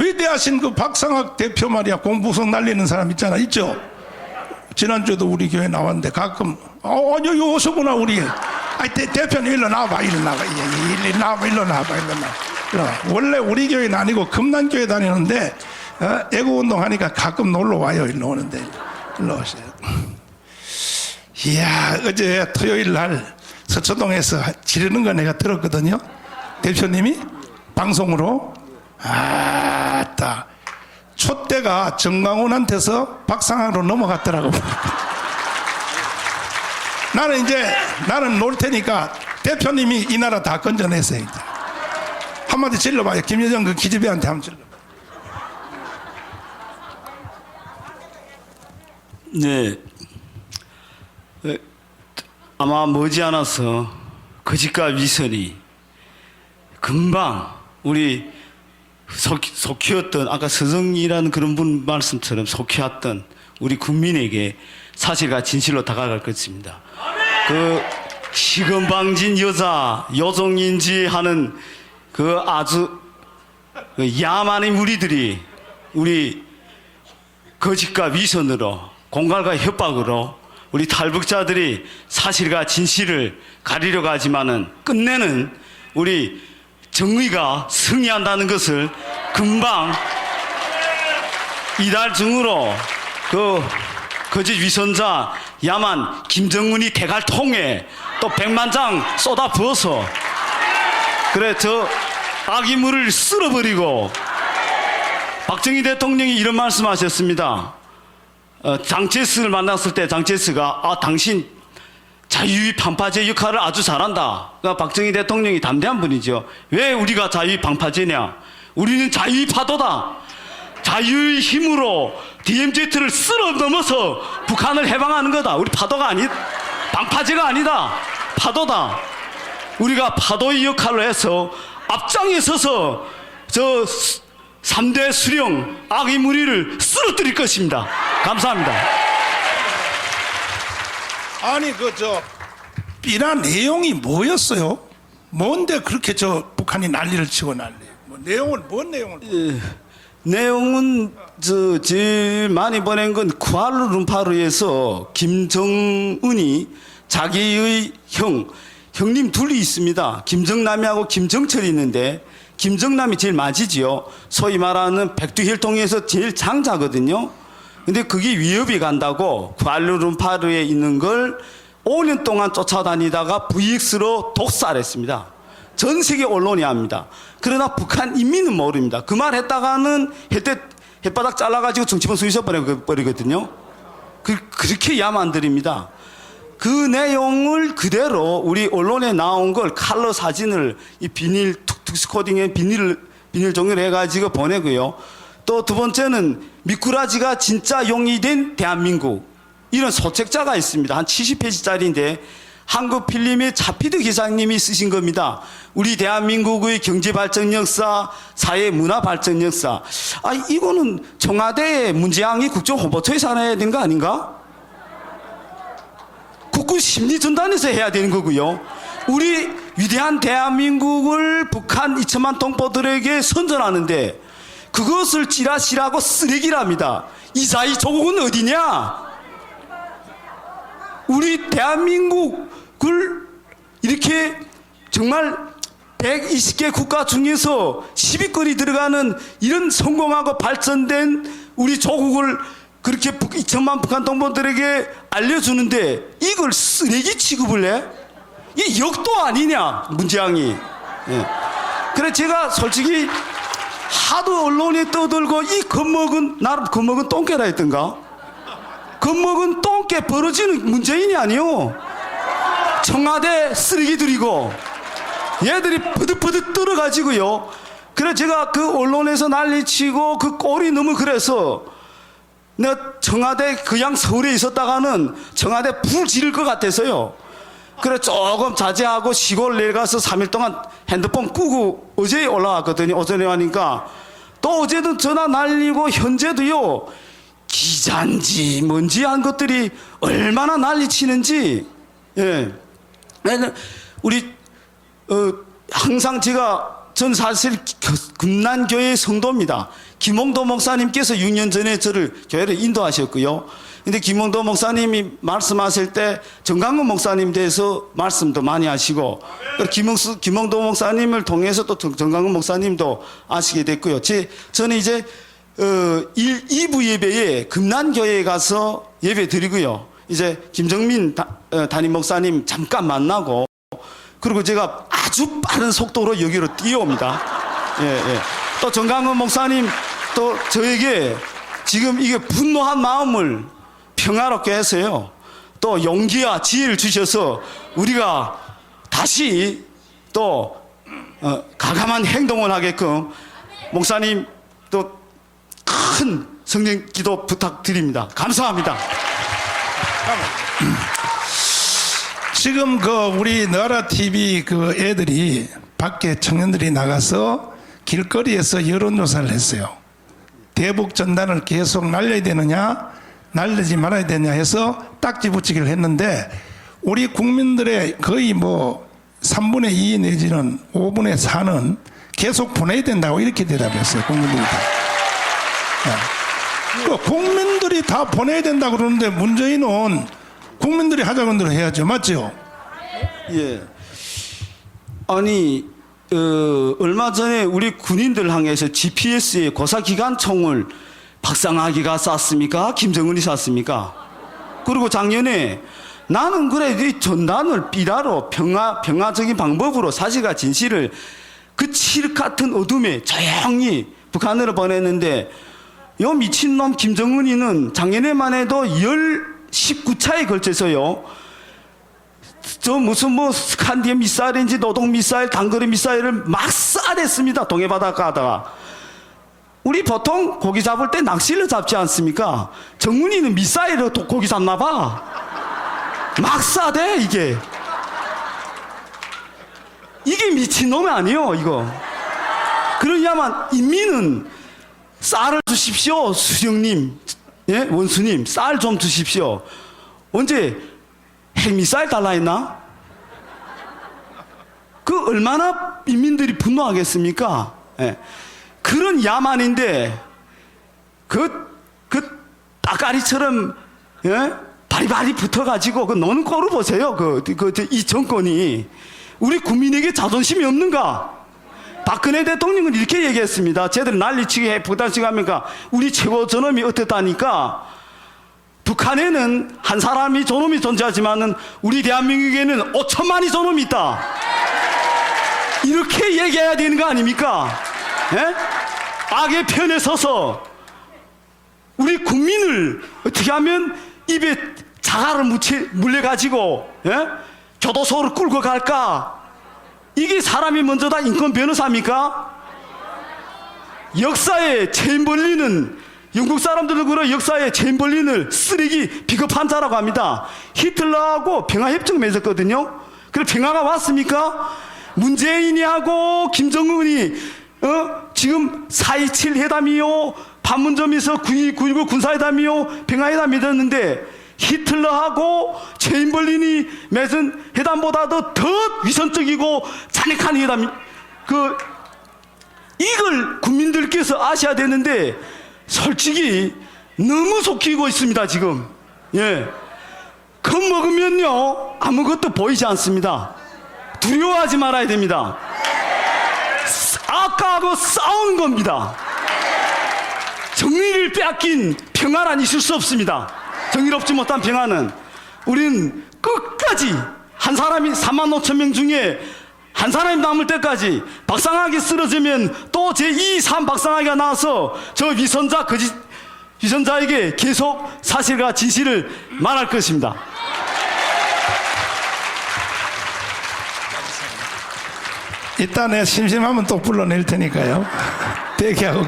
위대하신 그 박상학 대표 말이야. 공부성 날리는 사람 있잖아. 있죠? 지난주에도 우리 교회 나왔는데 가끔 어요 오서구나 우리. 아이 대, 일로 나와봐 일로 나와 예, 일로 나와봐 일로 나와봐 일로 나와 일로 나와. 원래 우리 교회는 아니고 금난교회 다니는데 어, 애국운동 하니까 가끔 놀러 와요 일로 오는데. 일로 오세요. 이야 어제 토요일 날 서초동에서 지르는 거 내가 들었거든요. 대표님이 방송으로 아따 촛대가 정강훈한테서 박상하로 넘어갔더라고 나는 이제 나는 놀 테니까 대표님이 이 나라 다 건져내세요 이제. 한마디 질러봐요 김여정 그 기집애한테 한번 질러 네. 에, 아마 머지않아서 거짓과 위선이 금방 우리 속, 속히었던 아까 서정이라는 그런 분 말씀처럼 속히었던 우리 국민에게 사실과 진실로 다가갈 것입니다. 그 시건방진 여자 여종인지 하는 그 아주 그 야만의 무리들이 우리 거짓과 위선으로 공갈과 협박으로 우리 탈북자들이 사실과 진실을 가리려고 하지만은 끝내는 우리 정의가 승리한다는 것을 금방 이달 중으로 그 거짓 위선자 야만 김정은이 대갈 통에 또 백만 장 쏟아 부어서 그래 저 악의물을 쓸어버리고 박정희 대통령이 이런 말씀하셨습니다. 어, 장체스를 만났을 때 장체스가 아 당신 자유의 반파제 역할을 아주 잘한다. 그러니까 박정희 대통령이 담대한 분이죠. 왜 우리가 자유의 반파제냐? 우리는 자유의 파도다. 자유의 힘으로 DMZ를 쓸어 넘어서 북한을 해방하는 거다. 우리 파도가 아니, 방파제가 아니다. 파도다. 우리가 파도의 역할을 해서 앞장에 서서 저 3대 수령 악의 무리를 쓰러뜨릴 것입니다. 감사합니다. 아니 그저 비나 내용이 뭐였어요? 뭔데 그렇게 저 북한이 난리를 치고 난리? 뭐 내용을 뭔 내용을? 내용은 저 제일 많이 보낸 건 쿠알루룸파르에서 김정은이 자기의 형 형님 둘이 있습니다. 김정남이하고 김정철이 있는데 김정남이 제일 맞이지요. 소위 말하는 백두혈통에서 제일 장자거든요. 근데 그게 위협이 간다고 쿠알루룸파르에 있는 걸 5년 동안 쫓아다니다가 VX로 독살했습니다. 전 세계 언론이 합니다. 그러나 북한 인민은 모릅니다. 그 말 했다가는 햇대, 햇바닥 잘라가지고 정치범 수위서 버리거든요. 그, 그렇게 야만들입니다. 그 내용을 그대로 우리 언론에 나온 걸 칼러 사진을 이 비닐 툭- 특수코딩에 비닐을 비닐 종이를 해가지고 보내고요. 또 두 번째는 미꾸라지가 진짜 용이 된 대한민국 이런 소책자가 있습니다. 한 70페이지짜리인데 한국 필름의 차피드 기사님이 쓰신 겁니다. 우리 대한민국의 경제 발전 역사, 사회 문화 발전 역사. 아 이거는 청와대 문재양이 국정 홍보처에 살아야 되는 거 아닌가? 국군 심리 전단에서 해야 되는 거고요. 우리 위대한 대한민국을 북한 2천만 동포들에게 선전하는데 그것을 찌라시라고 쓰레기랍니다. 이사이 조국은 어디냐? 우리 대한민국을 이렇게 정말 120개 국가 중에서 10위권이 들어가는 이런 성공하고 발전된 우리 조국을 그렇게 북, 2천만 북한 동포들에게 알려주는데 이걸 쓰레기 취급을 해? 이 역도 아니냐 문재양이 예. 그래 제가 솔직히 하도 언론에 떠들고 이 겁먹은 나름 겁먹은 똥개라 했던가 겁먹은 똥개 벌어지는 문재인이 아니요 청와대 쓰레기들이고 얘들이 버득버득 떨어가지고요. 그래 제가 그 언론에서 난리치고 그 꼴이 너무 그래서 내가 청와대 그냥 서울에 있었다가는 청와대 불 지를 것 같아서요. 그래 조금 자제하고 시골 내려가서 3일 동안 핸드폰 끄고 어제 올라왔거든요. 오전에 와니까. 또 어제도 전화 날리고 현재도요 기자인지 뭔지 한 것들이 얼마나 난리치는지 예. 우리 어, 항상 제가 전 사실 겨- 금난교회 성도입니다. 김홍도 목사님께서 6년 전에 저를 교회를 인도하셨고요. 근데 김홍도 목사님이 말씀하실 때 정강훈 목사님 대해서 말씀도 많이 하시고 또 김홍수, 김홍도 목사님을 통해서 또 정- 정강훈 목사님도 아시게 됐고요. 제, 저는 이제 어, 1, 2부 예배에 금난교회에 가서 예배 드리고요. 이제 김정민 다- 어, 담임 목사님 잠깐 만나고 그리고 제가 아주 빠른 속도로 여기로 뛰어옵니다. 예, 예. 또 정강훈 목사님 또 저에게 지금 이게 분노한 마음을 평화롭게 해서요. 또 용기와 지혜를 주셔서 우리가 다시 또 어, 가감한 행동을 하게끔 목사님 또 큰 성령 기도 부탁드립니다. 감사합니다. 지금 그 우리 너라 TV 그 애들이 밖에 청년들이 나가서 길거리에서 여론조사를 했어요. 대북 전단을 계속 날려야 되느냐, 날리지 말아야 되냐 해서 딱지 붙이기를 했는데 우리 국민들의 거의 뭐 3분의 2 내지는 5분의 4는 계속 보내야 된다고 이렇게 대답했어요. 국민들이 다. 예. 그 국민들이 다 보내야 된다고 그러는데 문재인은 국민들이 하자는 해야죠. 맞죠? 예. 아니, 어, 얼마 전에 우리 군인들 향해서 GPS의 고사기관총을 박상하기가 쐈습니까? 김정은이 쐈습니까? 그리고 작년에 나는 그래, 이 전단을 삐라로 평화, 평화적인 방법으로 사실과 진실을 그 칠 같은 어둠에 조용히 북한으로 보냈는데 요 미친놈 김정은이는 작년에만 해도 열 19차에 걸쳐서요. 저 무슨 뭐 스칸디아 미사일인지 노동 미사일, 단거리 미사일을 막 쏴댔습니다. 동해바닷가 하다가. 우리 보통 고기 잡을 때 낚시를 잡지 않습니까? 정문이는 미사일로 또 고기 잡나 봐. 막 쏴대, 이게. 이게 미친놈이 아니에요, 이거. 그러냐만 인민은 쌀을 주십시오, 수령님. 예? 원수님, 쌀 좀 주십시오. 언제 핵미사일 달라 했나? 그 얼마나 인민들이 분노하겠습니까? 예. 그런 야만인데 그, 그 따까리처럼 예? 바리바리 붙어가지고 그 노는 꼴을 보세요. 그, 그, 저, 이 정권이 우리 국민에게 자존심이 없는가? 박근혜 대통령은 이렇게 얘기했습니다. 쟤들 난리치게 해, 부단식 하니까 우리 최고 전엄이 어떻다니까 북한에는 한 사람이 저놈이 존재하지만은 우리 대한민국에는 5천만이 저놈이 있다. 이렇게 얘기해야 되는 거 아닙니까? 예? 악의 편에 서서 우리 국민을 어떻게 하면 입에 자갈을 물려가지고 예? 교도소로 끌고 갈까? 이게 사람이 먼저다 인권 변호사입니까? 역사에 체인 벌리는 영국 사람들도 그래 역사에 체인 벌린을 쓰레기 비겁한 자라고 합니다. 히틀러하고 평화협정 맺었거든요. 그래 평화가 왔습니까? 문재인이 하고 김정은이 어? 지금 4.27 회담이요 판문점에서 9.19 군사회담이요 평화회담 맺었는데 히틀러하고 체인벌린이 맺은 회담보다도 더 위선적이고 잔인한 회담 그 이걸 국민들께서 아셔야 되는데 솔직히 너무 속히고 있습니다 지금. 예. 겁먹으면요 아무것도 보이지 않습니다. 두려워하지 말아야 됩니다. 아까하고 싸우는 겁니다. 정의를 빼앗긴 평화란 있을 수 없습니다 정의롭지 못한 평화는 우리는 끝까지 한 사람이 3만 5천 명 중에 한 사람이 남을 때까지 박상하게 쓰러지면 또 제2, 3 박상하기가 나와서 저 위선자 거짓 위선자에게 계속 사실과 진실을 말할 것입니다. 이따 내 심심하면 또 불러낼 테니까요. 대기하고